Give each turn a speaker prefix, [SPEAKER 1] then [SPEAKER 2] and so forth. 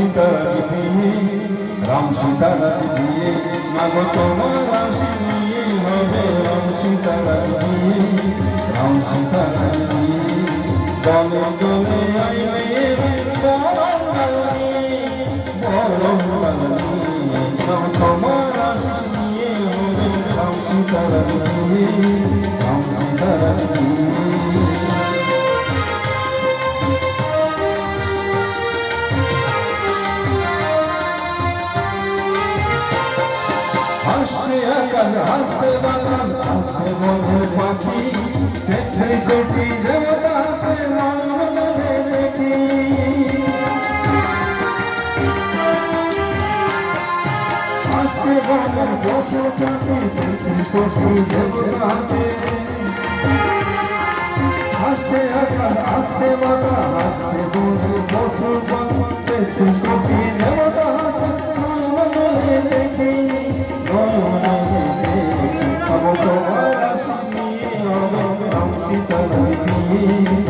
[SPEAKER 1] সীতার বিয়ে রাম সীতার বিয়ে মাগো তোমার নিয়ে হবে রাম সীতার বিয়ে রাম সীতার বিয়ে দলে দলে আইবে তোমার রাশি হবে রাম সীতার বিয়ে রাম সীতার বিয়ে হাসছে আকাশ, হাসতে বাগান হাসছে মধুর পাখি তেত্রিশ কোটি দেবতা হাসছে মনে দেখি হাসছে বাগান, বসে চাষি তেত্রিশ কোটি দেবতা হাসছে আকাশ হাসছে বাগান হাসছে মধুর পশু পাখি তেত্রিশ কোটি দেবতা রাম সীতার